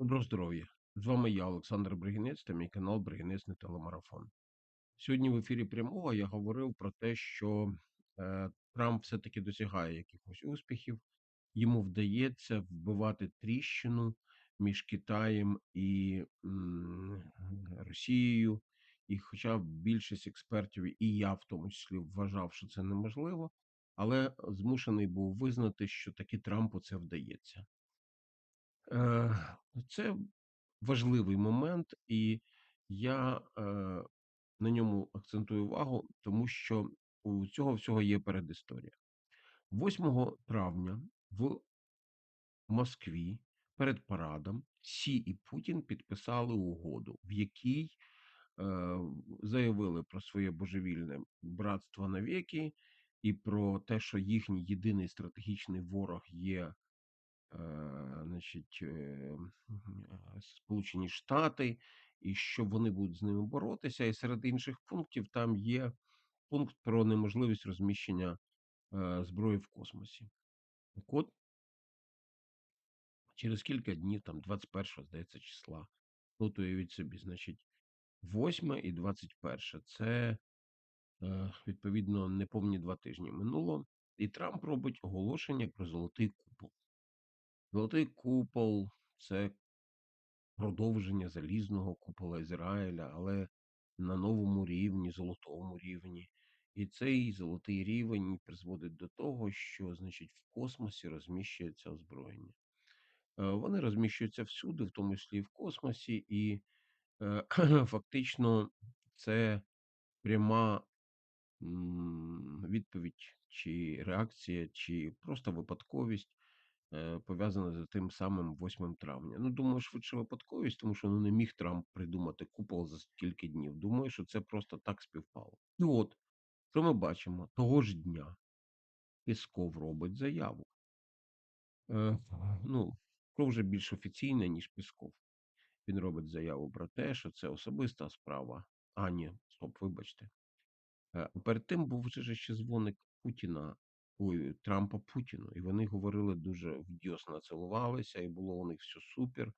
Доброго здоров'я! З вами я, Олександр Бригінець, та мій канал Бригінець не телемарафон. Сьогодні в ефірі прямого я говорив про те, що е, Трамп все-таки досягає якихось успіхів, йому вдається вбивати тріщину між Китаєм і м, Росією. І хоча більшість експертів, і я в тому числі вважав, що це неможливо, але змушений був визнати, що таки Трампу це вдається. Е, Це важливий момент, і я е, на ньому акцентую увагу, тому що у цього всього є передісторія. 8 травня в Москві перед парадом Сі і Путін підписали угоду, в якій е, заявили про своє божевільне братство навіки і про те, що їхній єдиний стратегічний ворог є значить, е, Сполучені Штати, і що вони будуть з ними боротися. І серед інших пунктів там є пункт про неможливість розміщення е, зброї в космосі. Так от, через кілька днів, там 21 здається, числа, ну то уявіть собі, значить, 8 і 21 це відповідно неповні два тижні минуло, і Трамп робить оголошення про золотий купол. Золотий купол це продовження залізного купола Ізраїля, але на новому рівні, золотому рівні. І цей золотий рівень призводить до того, що, значить, в космосі розміщується озброєння. Е, вони розміщуються всюди, в тому числі в космосі, і е, фактично це пряма відповідь, чи реакція, чи просто випадковість пов'язане з тим самим 8 травня. Ну, думаю, швидше випадковість, тому що ну, не міг Трамп придумати купол за стільки днів. Думаю, що це просто так співпало. І от, що ми бачимо, того ж дня Пісков робить заяву. Е, Ну, про вже більш офіційне, ніж Пісков. Він робить заяву про те, що це особиста справа. А, ні, стоп, вибачте. Е, перед тим був вже ще дзвоник Путіна Трампа Путіну. І вони говорили дуже вдісно цілувалися, і було у них все супер,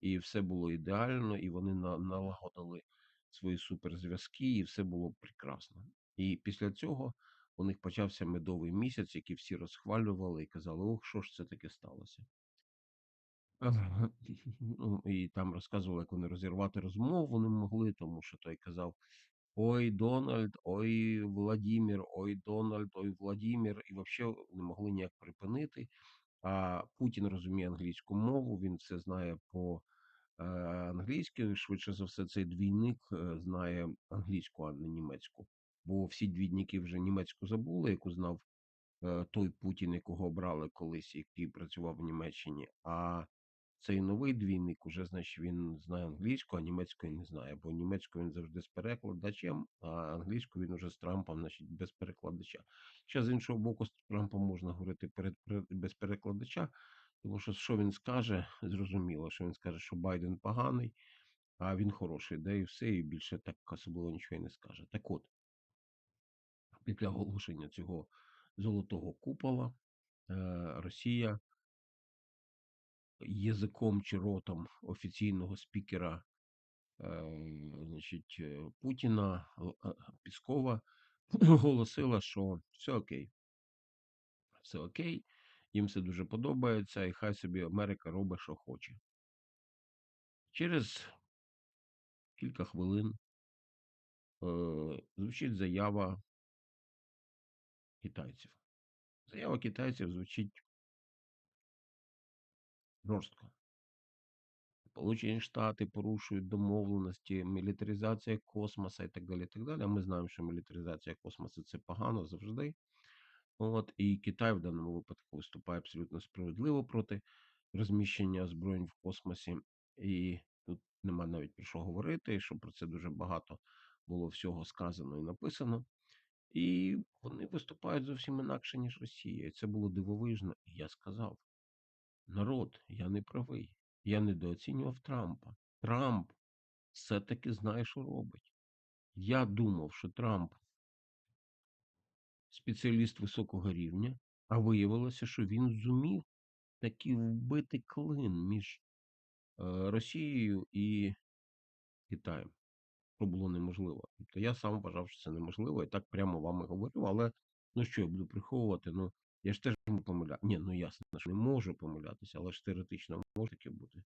і все було ідеально, і вони налагодили свої суперзв'язки, і все було прекрасно. І після цього у них почався медовий місяць, який всі розхвалювали і казали, ох, що ж це таке сталося. Ну, І там розказували, як вони розірвати розмову не могли, тому що той казав: Ой, Дональд, ой, Владімір, ой, Дональд, ой, Владімір, і взагалі не могли ніяк припинити. А Путін розуміє англійську мову, він все знає по е, англійськи. Швидше за все, цей двійник е, знає англійську, а не німецьку. Бо всі двійники вже німецьку забули, яку знав е, той Путін, якого обрали колись, який працював в Німеччині. А цей новий двійник уже, значить, він знає англійську, а німецької не знає. Бо німецькою він завжди з перекладачем, а англійською він уже з Трампом, значить, без перекладача. Ще з іншого боку, з Трампом можна говорити перед, перед без перекладача, тому що що він скаже, зрозуміло, що він скаже, що Байден поганий, а він хороший, де і все, і більше так особливо нічого і не скаже. Так от, після оголошення цього золотого купола е, Росія язиком чи ротом офіційного спікера е, значить, е, Путіна Піскова оголосила, що все окей. Все окей, їм все дуже подобається, і хай собі Америка робить, що хоче. Через кілька хвилин е, звучить заява китайців. Заява китайців звучить жорстко. Сполучені Штати порушують домовленості, мілітаризація космоса і так далі. і так далі. А ми знаємо, що мілітаризація космосу це погано завжди. От І Китай в даному випадку виступає абсолютно справедливо проти розміщення озброєнь в космосі. І тут нема навіть про що говорити, що про це дуже багато було всього сказано і написано. І вони виступають зовсім інакше, ніж Росія. І це було дивовижно. І я сказав: народ, я не правий. Я недооцінював Трампа. Трамп все-таки знає, що робить. Я думав, що Трамп спеціаліст високого рівня, а виявилося, що він зумів таки вбити клин між Росією і Китаєм, що було неможливо. Тобто я сам вважав, що це неможливо, і так прямо вам і говорив. Але ну що я буду приховувати? Ну я ж теж можу помилятися. Ні, ну ясно, що не можу помилятися, але ж теоретично може таке бути.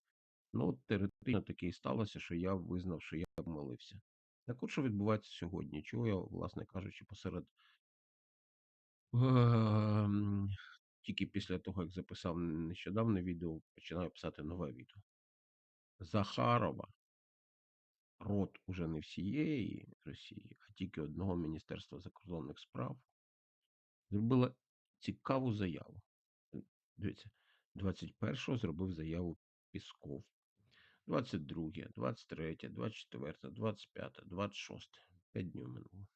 Ну, от теоретично таке і сталося, що я визнав, що я помилився. Так от що відбувається сьогодні? Чого я, власне кажучи, посеред ем, тільки після того, як записав нещодавне відео, починаю писати нове відео. Захарова, рот уже не всієї Росії, а тільки одного Міністерства закордонних справ, зробила цікаву заяву. Дивіться, 21-го зробив заяву Пісков. 22, 23, 24, 25, 26. 5 днів минуло.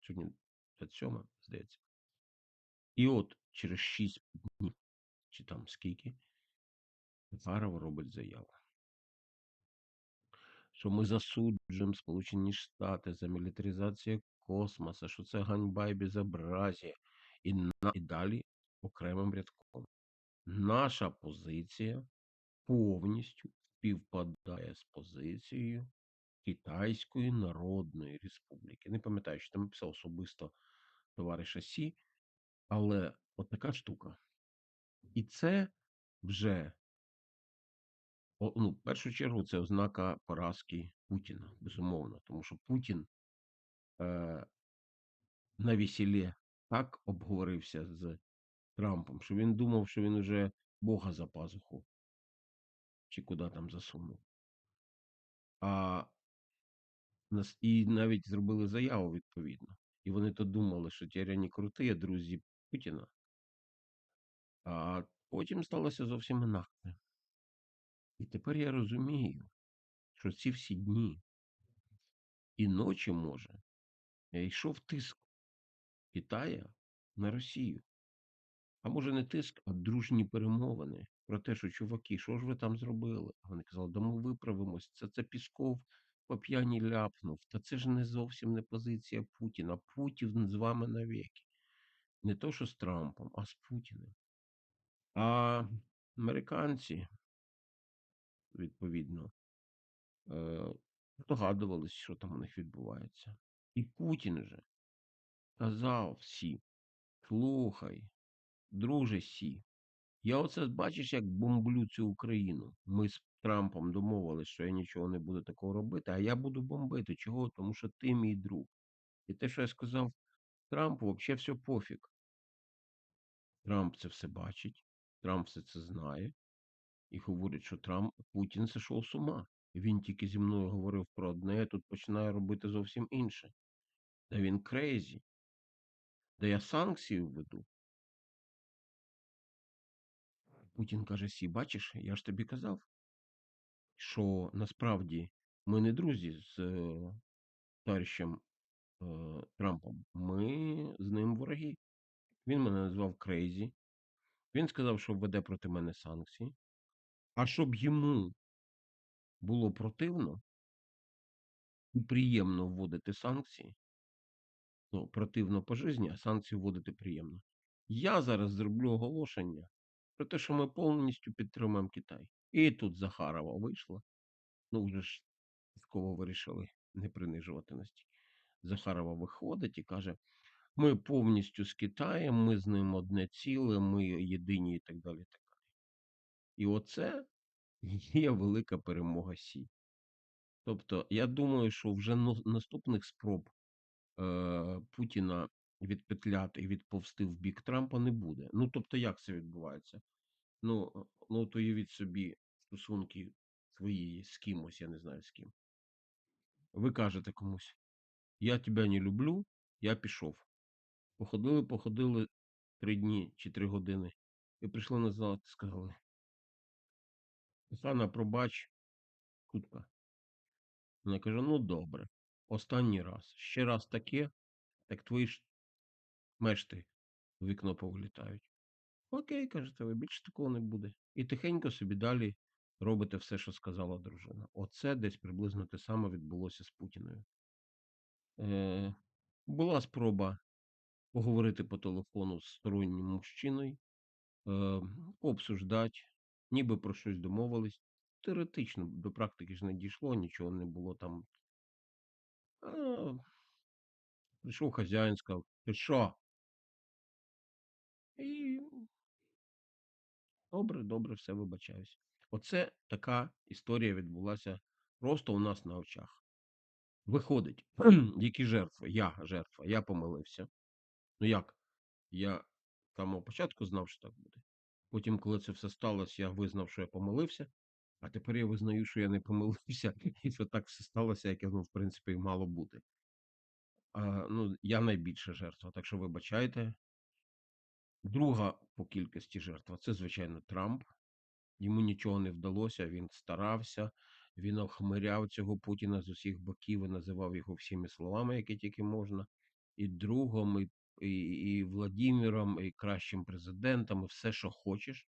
Сьогодні 27, здається. І от через 6 днів, чи там скільки, Захаров робить заяву. Що ми засуджуємо Сполучені Штати за мілітаризацію космоса, що це ганьба і безобразія. І, далі окремим рядком. Наша позиція повністю співпадає з позицією Китайської Народної Республіки. Не пам'ятаю, що там писав особисто товариша Сі, але от така штука. І це вже, ну, в першу чергу, це ознака поразки Путіна, безумовно, тому що Путін е, на весіллі так обговорився з Трампом, що він думав, що він уже Бога за пазуху чи куди там засунув. А і навіть зробили заяву відповідно. І вони то думали, що тіряні крути, друзі Путіна. А потім сталося зовсім інакше. І тепер я розумію, що ці всі дні і ночі, може, я йшов тиск Китая на Росію. А може не тиск, а дружні перемовини про те, що чуваки, що ж ви там зробили? А вони казали, да ми виправимось. Це це Пісков по п'яні ляпнув. Та це ж не зовсім не позиція Путіна. Путін з вами навіки. Не то, що з Трампом, а з Путіним. А американці, відповідно, е, здогадувалися, що там у них відбувається. І Путін же казав всім: слухай, друже Сі, я оце бачиш, як бомблю цю Україну. Ми з Трампом домовилися, що я нічого не буду такого робити, а я буду бомбити. Чого? Тому що ти мій друг. І те, що я сказав Трампу, взагалі все пофіг. Трамп це все бачить, Трамп все це знає і говорить, що Трамп Путін сошов з ума. Він тільки зі мною говорив про одне, а тут починає робити зовсім інше. Та він крейзі. Да я санкції введу. Путін каже: Сі, бачиш, я ж тобі казав, що насправді ми не друзі з е, товаришем е, Трампом. Ми з ним вороги. Він мене назвав Крейзі. Він сказав, що введе проти мене санкції. А щоб йому було противно і приємно вводити санкції, ну, противно по житті, а санкції вводити приємно. Я зараз зроблю оголошення про те, що ми повністю підтримуємо Китай. І тут Захарова вийшла. Ну, вже ж військово вирішили не принижувати настільки. Захарова виходить і каже: ми повністю з Китаєм, ми з ним одне ціле, ми єдині і так далі. І, так далі. і оце є велика перемога Сі. Тобто, я думаю, що вже наступних спроб е, Путіна відпетляти і відповсти в бік Трампа не буде. Ну, тобто, як це відбувається? Ну, ну то уявіть собі стосунки свої з кимось, я не знаю з ким. Ви кажете комусь, я тебе не люблю, я пішов. Походили, походили три дні чи три години. І прийшли назад і сказали. Оксана, пробач, кутка. Вона каже: ну добре, останній раз. Ще раз таке, так твої ж мешти в вікно повилітають. Окей, кажете, ви більше такого не буде. І тихенько собі далі робите все, що сказала дружина. Оце десь приблизно те саме відбулося з Путіною. Е, Була спроба поговорити по телефону з стороннім мужчиною, е, обсуждати, ніби про щось домовились. теоретично, до практики ж не дійшло, нічого не було там. А, прийшов хазяїн, сказав: "Ти що?" І добре, добре, все, вибачаюсь. Оце така історія відбулася просто у нас на очах. Виходить, які жертви? Я жертва, я помилився. Ну як? Я самого початку знав, що так буде. Потім, коли це все сталося, я визнав, що я помилився, а тепер я визнаю, що я не помилився, і що так все сталося, як воно, в принципі, і мало бути. А, ну, я найбільша жертва, так що вибачайте. Друга по кількості жертва це, звичайно, Трамп. Йому нічого не вдалося, він старався, він охмиряв цього Путіна з усіх боків і називав його всіми словами, які тільки можна. І другом, і, і, і Владимиром, і кращим президентом, і все, що хочеш.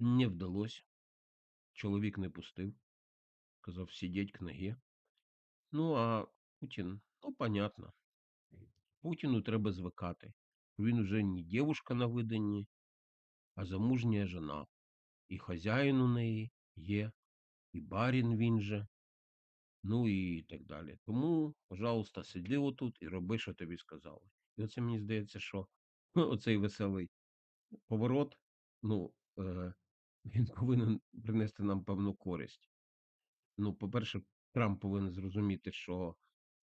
Не вдалося. Чоловік не пустив. Казав, сидіть к ногі. Ну, а Путін, ну, понятно. Путіну треба звикати. Він уже не дівушка на виданні, а замужня жена. І хазяїн у неї є, і барін він же, ну і так далі. Тому, пожалуйста, сиди отут і роби, що тобі сказали. І оце мені здається, що оцей веселий поворот, ну, е, він повинен принести нам певну користь. Ну, по-перше, Трамп повинен зрозуміти, що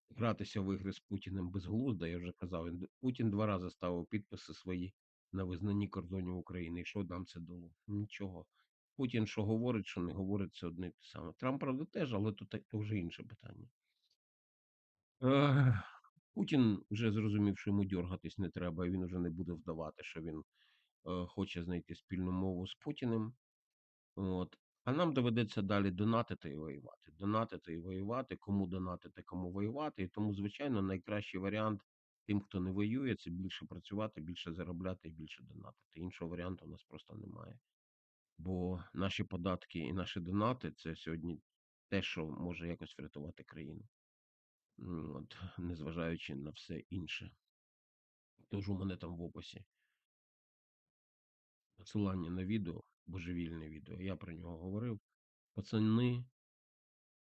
гратися в ігри з Путіним безглуздо, я вже казав, Путін два рази ставив підписи свої на визнанні кордонів України. І що нам це дало? Нічого. Путін що говорить, що не говорить, це одне й те саме. Трамп, правда, теж, але тут то вже інше питання. Ех, Путін вже зрозумів, що йому дьоргатись не треба, і він вже не буде вдавати, що він е, хоче знайти спільну мову з Путіним. От. А нам доведеться далі донатити і воювати. Донатити і воювати, кому донатити, кому воювати. І тому, звичайно, найкращий варіант тим, хто не воює, це більше працювати, більше заробляти і більше донатити. Іншого варіанту у нас просто немає. Бо наші податки і наші донати це сьогодні те, що може якось врятувати країну. От, незважаючи на все інше. Тож у мене там в описі посилання на відео, божевільне відео, я про нього говорив. Пацани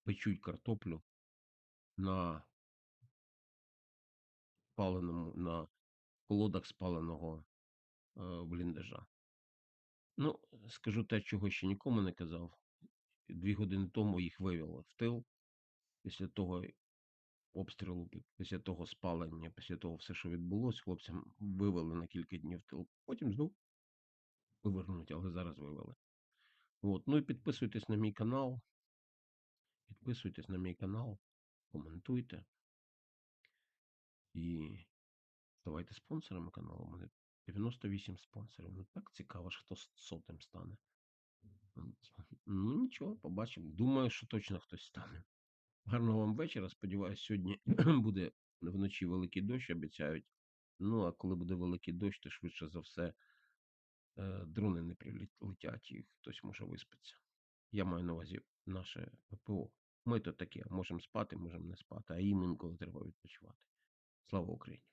печуть картоплю на паленому, на колодах спаленого е, бліндажа. Ну, скажу те, чого ще нікому не казав. Дві години тому їх вивели в тил. Після того обстрілу, після того спалення, після того все, що відбулося, хлопцям вивели на кілька днів в тил. Потім знов повернуть, але зараз вивели. От. Ну і підписуйтесь на мій канал. Підписуйтесь на мій канал, коментуйте. І ставайте спонсорами каналу. У мене 98 спонсорів. Ну так цікаво, ж, хто сотим стане. Ну нічого, побачимо. Думаю, що точно хтось стане. Гарного вам вечора. Сподіваюсь, сьогодні буде вночі великий дощ, обіцяють. Ну, а коли буде великий дощ, то швидше за все дрони не прилетять і хтось може виспатися. Я маю на увазі наше ППО. Ми то таке, можемо спати, можемо не спати, а їм інколи треба відпочивати. Слава Україні!